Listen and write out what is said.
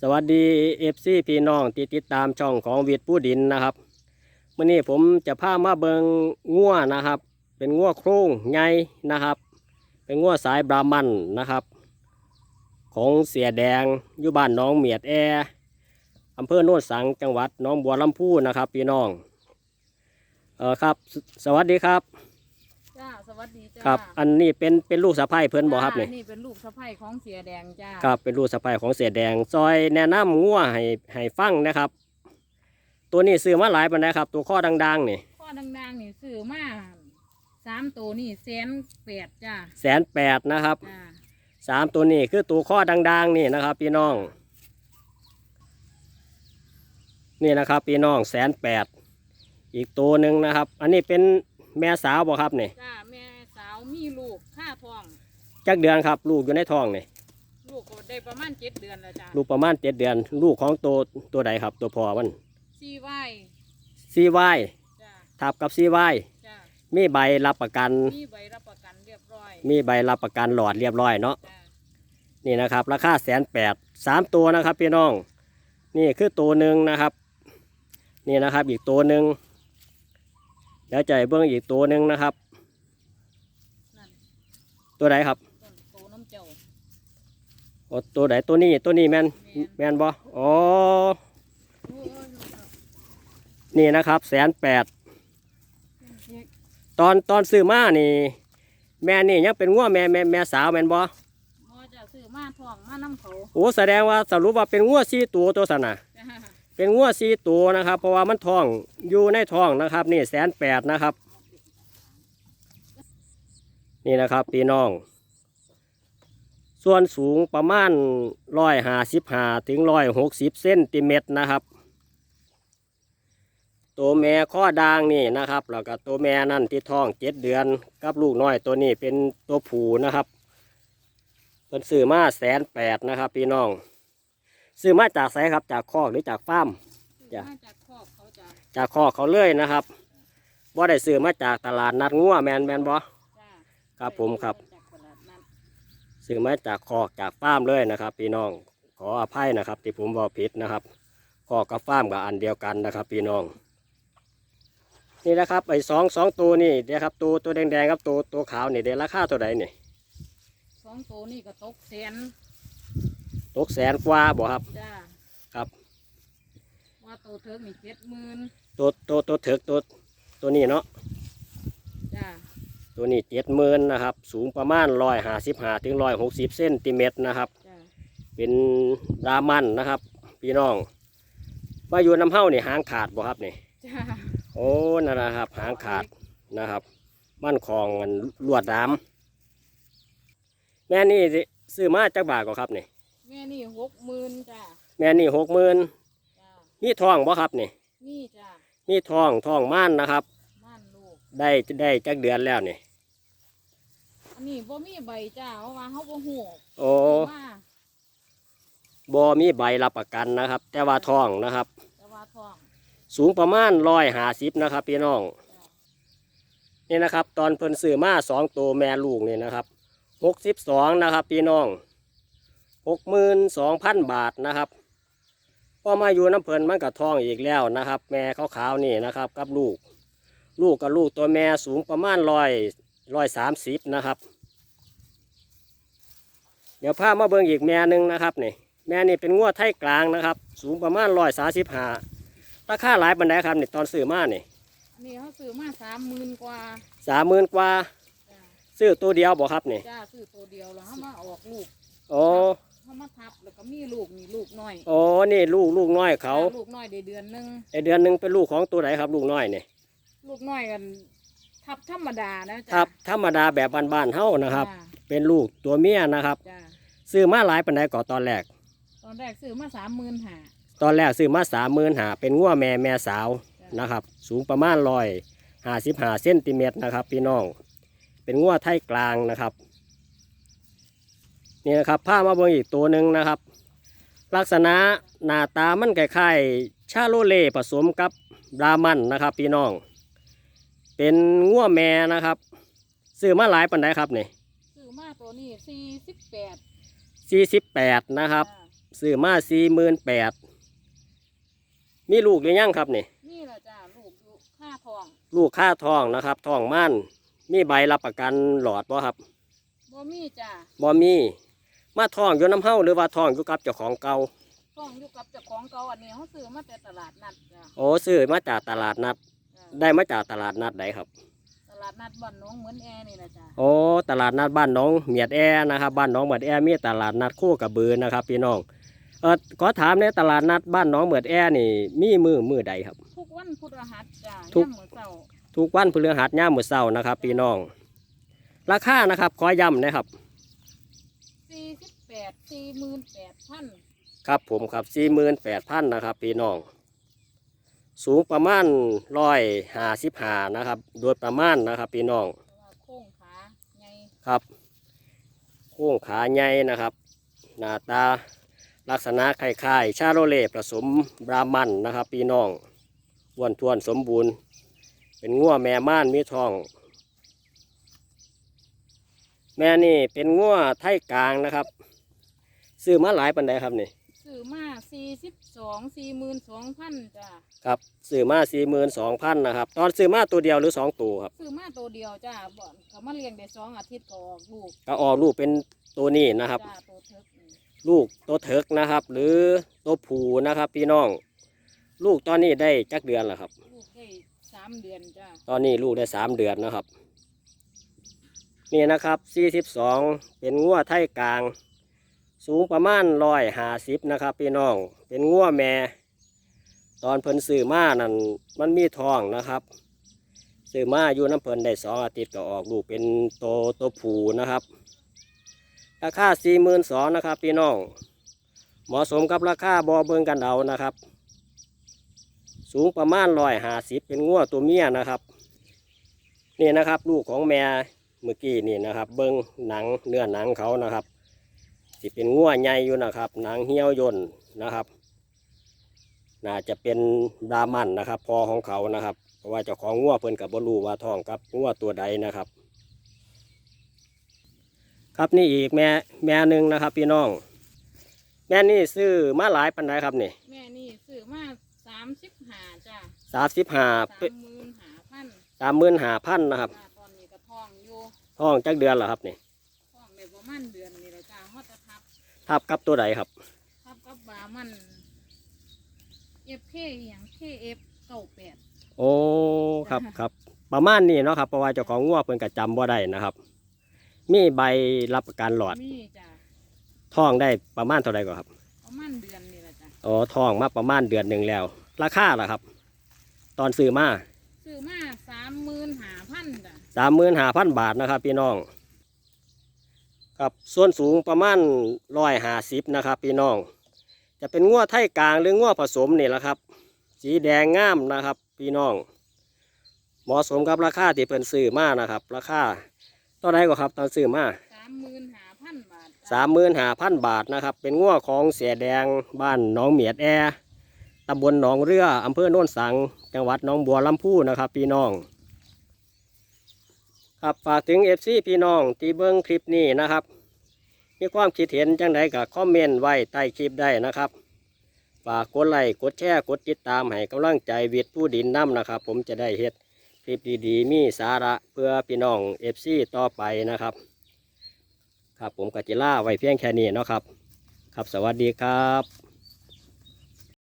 สวัสดีเอฟซีพี่น้องที่ติดตามช่องของวิทย์ผู้ดินนะครับมื่อนี้ผมจะพามาเบิงงัวนะครับ เป็นงัวโครงใหญ่นะครับ เป็นงัวสายบราหมันนะครับ ของเสียแดงอยู่บ้านน้องเมียดแออำเภอโนนสังจังหวัดน้องบัวลำพูนะครับ พี่น้องเออครับสสวัสดีครับ จ้าสวัสดีจ้าครับอันนี้เป็นเป็นลูกสะใภ้เพิ่นบอกครับจ้านี่นี่เป็นลูกสะใภ้ของเสียแดงจ้าครับเป็นลูกสะใภ้ของเสียแดง ซอยแนะนำงัวให้ให้ฟังนะครับ ตัวนี้ซื้อมาหลายปันไดครับ ตัวข้อดังๆนี่ข้อดังๆนี่ซื้อมาสามตัวนี่แสนแปดจ้าแสนแปดนะครับจ้าสามตัวนี้คือตัวข้อดัง ๆ นี่นะครับ พี่น้อง นี่นะครับ พี่น้องแสนแปดอีกตัวหนึ่งนะครับ อันนี้เป็น แม่สาวบ่ครับนี่จ้าแม่สาวมีลูกค่าทอง จักเดือนครับลูกอยู่ในท้องนี่ลูกก็ได้ประมาณเจ็ดเดือนแล้วจ้าลูกประมาณเจ็ดเดือน ลูกของตัวตัวใดครับ ตัวพ่อมันซีไว้ซีวายจ้าทับกับซีวายจ้ามีใบรับประกัน มีใบรับประกันเรียบร้อยมีใบรับประกันหลอดเรียบร้อยเนาะจ้านี่นะครับ ราคาแสนแปดสามตัวนะครับพี่น้อง นี่คือตัวหนึ่งนะครับ นี่นะครับอีกตัวหนึ่ง เดี๋ยวใจะให้เบื้องอีกตัวหนึ่งนะครับ นั่นตัวไหนครับต้นโตน้ำเจ้าโอ้ตัวไหนตัวนี้ตัวนี้แมนแม่นแมนบ่อ๋อโอ้ยนี่นะครับแสนแปดตอนตอนซื้อมานี่ แม่นี่ยังเป็นงัวแม่แม่แม่สาวแมนบ่หมอจะซื้อมาทองมาน้ำเขาโอ้แสดงว่าสรุปว่าเป็นงัวสี่ตัวตัวสนะจ้า เป็นงัวสี่ตัวนะครับ เพราะว่ามันท้องอยู่ในท้องนะครับ นี่แสนแปดนะครับ นี่นะครับพี่น้อง ส่วนสูงประมาณร้อยห้าสิบห้าถึงร้อยหกสิบเซนติเมตรนะครับ ตัวแม่ข้อด่างนี่นะครับแล้วก็ตัวแม่นั่นที่ท้องเจ็ดเดือน กับลูกน้อยตัวนี้เป็นตัวผูนะครับเป็นซื้อมาแสนแปดนะครับ พี่น้อง ซื้อมาจากไสครับจากคอกหรือจากฟาร์ม จ้ะ มาจากครอบเขาจ้าจากคอกเขาเลยนะครับบ่ได้ซื้อมาจากตลาดนัดงัวแมนแมนบ่ จ้าครับผมครับ จากตลาดนัดซื้อมาจากคอกจากฟาร์มเลยนะครับ พี่น้องขออภัยนะครับ ที่ผมบอกผิดนะครับคอกกับฟาร์มกับอันเดียวกันนะครับ พี่น้อง นี่นะครับไอ้สองสองตัวนี่เดี๋ยวครับตัวตัวแดงๆครับตัวตัวขาวนี่เดี๋ยวราคาตัวใดนี่สองตัวนี่ก็ตกแสน ตกแสนกว่าบ่ครับ จ้าครับ ว่าตัวเถิกนี่เจ็ดหมื่นตัวตัวตัวเถิกตัวตัวนี้เนาะจ้าตัวนี้เจ็ดหมื่นนะครับ สูงประมาณร้อยห้าสิบห้าถึงร้อยหกสิบเซนติเมตรนะครับ จ้าเป็นดามันนะครับ พี่น้องมาอยู่น้ำเฮ้านี่หางขาดบ่ครับนี่ จ้าโอ้นั่นนะครับ หางขาดนะครับ มันคองมันลวดดำแม่นี่สิซื้อมาจากบาทก็ครับนี่ แม่นี่หกหมื่นจ้าแม่นี่หกหมื่นจ้ามีทองบ่ครับนี่ นี่จ้ามีทองทองม่านนะครับ ม่านลูก ได้ได้จักเดือนแล้วนี่อันนี้บ่มีใบจ้าเพราะว่าเขาบ่หูโอ้มาบ่มีใบรับประกันนะครับ แต่ว่าทองนะครับ แต่ว่าทองสูงประมาณร้อยหาสิบนะครับพี่น้องจ้านี่นะครับ ตอนเพิ่นซื้อมาสองตัวแม่ลูกนี่นะครับหกสิบสองนะครับพี่น้อง หกหมื่นสองพันบาทนะครับพอมาอยู่น้ำเพิ่นมันกับทองอีกแล้วนะครับ แม่ขาวๆนี่นะครับกับลูก ลูกกับลูกตัวแม่สูงประมาณร้อยร้อยสามสิบนะครับ เดี๋ยวพามาเบิ่งอีกแม่หนึ่งนะครับนี่แม่นี่เป็นงวดไทยกลางนะครับ สูงประมาณร้อยสาสิบห้าราคาหลายบันไดครับนี่ตอนซื้อมานี่อันนี้เขาซื้อมาสามหมื่นกว่าสามหมื่นกว่าจ้าซื้อตัวเดียวบอกครับนี่จ้าซื้อตัวเดียวแล้วเขามาออกลูกโอ้ อยโอ้นี่ลูกลูกน้อยเขาลูกน้อยได้เดือนหนึงไอเดือนหนึ่งเป็นลูกของตัวไหนครับ ลูกน้อยนี่ลูกน้อยกัน ทับธรรมดานะจ้าครับธรรมดาแบบบ้านๆเฮานะครับ จ้าเป็นลูกตัวเมียนะครับ จ้าซื้อมาหลายปันไดก่อนตอนแรก ตอนแรกซื้อมาสามหมื่นหาตอนแรกซื้อมาสามหมื่นหาเป็นงัวแม่แม่สาวนะครับ สูงประมาณร้อยห้าสิบห้าเซนติเมตรนะครับ พี่น้อง เป็นงัวไทยกลางนะครับ นี่นะครับผ้ามาเบิ่งอีกตัวหนึ่งนะครับ ลักษณะหน้าตามันคล้ายๆชาโลเล่ผสมกับบรามันนะครับ พี่น้อง เป็นงัวแม่นะครับซื้อมาหลายปันไดครับนี่ซื้อมาตัวนี้สี่สิบแปดสี่สิบแปดนะครับซื้อมาสี่หมื่นแปดมีลูกหรือยังครับนี่นี่แหละจ้าลูกอยู่ค่าทอง ลูกค่าทองนะครับทองม่านมีใบรับประกันหลอดบ่ครับบ่มีจ้าบ่มี มาทองอยู่น้ำเฮาหรือว่าทองอยู่กับเจ้าของเก่าทองอยู่กับเจ้าของเก่าอันนี้เขาซื้อมาแต่ตลาดนัดจ้าโอ้ซื้อมาจากตลาดนัดจ้าได้มาจากตลาดนัดใดครับ ตลาดนัดบ้านหน้องเหมือนแอร์นี่แหละจ้าโอ้ตลาดนัดบ้านหน้องเมียดแอนะครับบ้านหน้องเมียดแอมีตลาดนัดคู่กับบือนะครับ พี่น้องเออขอถามในตลาดนัดบ้านหน้องเมียดแอนี่มีมือมือใดครับ ทุกวันพุธรหัสจ้าทุกย่ำมื้อเช้าทุกวันพฤหัสย่ามมื้อเช้านะครับ พี่น้อง ราคานะครับขอย้ำนะครับสี่สิบแป ดสี่หมื่นแปดพันครับผมครับสี่หมื่นแปดพันนะครับพี่น้อง สูงประมาณร้อยห้าสิบห้านะครับ โดยประมาณนะครับพี่น้องแต่ว่าโค้งขาไงครับ โค้งขาใหญ่นะครับ หน้าตาลักษณะคล้ายๆชาโรเล่ผสมบรามันนะครับพี่น้องอ้วนทวนสมบูรณ์ เป็นงัวแม่ม่านมีทอง แม่นี่เป็นงัวไทยกลางนะครับ ซื้อมาหลายปันไดครับนี่ซื้อมาสี่สิบสองสี่หมื่นสองพันจ้าครับซื้อมาสี่หมื่นสองพันนะครับตอนซื้อมาตัวเดียวหรือสองตัวครับซื้อมาตัวเดียวจ้าบ่อนก็มาเลี้ยงได้สองอาทิตย์ก็ออกลูกก็ออกลูกเป็นตัวนี้นะครับ จ้าตัวเทิกนี่ลูกตัวเถิกนะครับ หรือตัวผูนะครับพี่น้อง ลูกตอนนี้ได้จักเดือนแล้วครับ ลูกได้สามเดือนจ้าตอนนี้ลูกได้สามเดือนนะครับ นี่นะครับสี่สิบสองเป็นงัวไทยกลาง สูงประมาณร้อยห้าสิบนะครับพี่น้อง เป็นงัวแม่ ตอนเพิ่นซื้อมานั่นมันมีทองนะครับซื้อมาอยู่น้ำเพิ่นได้สองอาทิตย์ก็ออกลูกเป็นโตตัวผูนะครับ ราคาสี่หมื่นสองนะครับพี่น้อง เหมาะสมกับราคาบอเบิงกันเอานะครับ สูงประมาณร้อยห้าสิบเป็นงัวตัวเมียนะครับ นี่นะครับลูกของแม่เมื่อกี้นี่นะครับ เบิ้งหนังเนื้อหนังเขานะครับ สิเป็นงัวใหญ่อยู่นะครับหนังเหี่ยวย่นนะครับ น่าจะเป็นบรามันนะครับ พอของเขานะครับ เพราะว่าเจ้าของงัวเพิ่นกับบรูว่าท้องกับงัวตัวใดนะครับ ครับนี่อีกแม่แม่หนึ่งนะครับ พี่น้อง แม่นี่ซื้อมาหลายปันไดครับนี่แม่นี่ซื้อมาสามสิบห้าจ้าสามสิบห้าสามหมื่นห้าพันสามหมื่นห้าพันนะครับจ้าตอนนี้ก็ท้องอยู่ท้องจักเดือนเหรอครับนี่ท้องได้ประมาณเดือนนี่ ทับทับกับตัวใดครับทับกับบามันเอฟเคอย่างเคเอฟเก้าแปดโอ้ครับครับประมาณนี้เนาะครับเพราะว่าเจ้าของงัวเพิ่นก็จำบ่ได้นะครับ มีใบรับประกันหลอดมีจ้าท้องได้ประมาณเท่าไรก่อนครับ ประมาณเดือนนี่แหละจ้าอ๋อท้องมาประมาณเดือนหนึ่งแล้ว ราคาล่ะครับ ตอนซื้อมาซื้อมาสามหมื่นห้าพันจ้าสามหมื่นห้าพันบาทนะครับ พี่น้อง ครับส่วนสูงประมาณร้อยห้าสิบนะครับพี่น้อง จะเป็นงัวไทยกลางหรืองัวผสมนี่แหละครับ สีแดงงามนะครับพี่น้อง เหมาะสมกับราคาที่เพิ่นซื้อมานะครับ ราคาเท่าไรก็ครับตอนซื้อมาสามหมื่นห้าพันบาทจ้ะสามหมื่นห้าพันบาทนะครับ เป็นงัวของเสียแดงบ้านหนองเมียดแอตำบลหนองเรืออำเภอโน่นสัง จังหวัดหนองบัวลำพูนะครับ พี่น้อง ครับฝากถึงเอฟซีพี่น้องที่เบิ้งคลิปนี้นะครับ มีความคิดเห็นจังใดก็คอมเมนต์ไว้ใต้คลิปได้นะครับ ฝากกดไลค์กดแชร์กดติดตามให้กำลังใจวิทย์ผู้ดินน้ำนะครับ ผมจะได้เฮ็ดคลิปดีๆ มีสาระเพื่อพี่น้องเอฟซีต่อไปนะครับ ครับผมกัจิล่าไว้เพียงแค่นี้เนาะครับ ครับสวัสดีครับ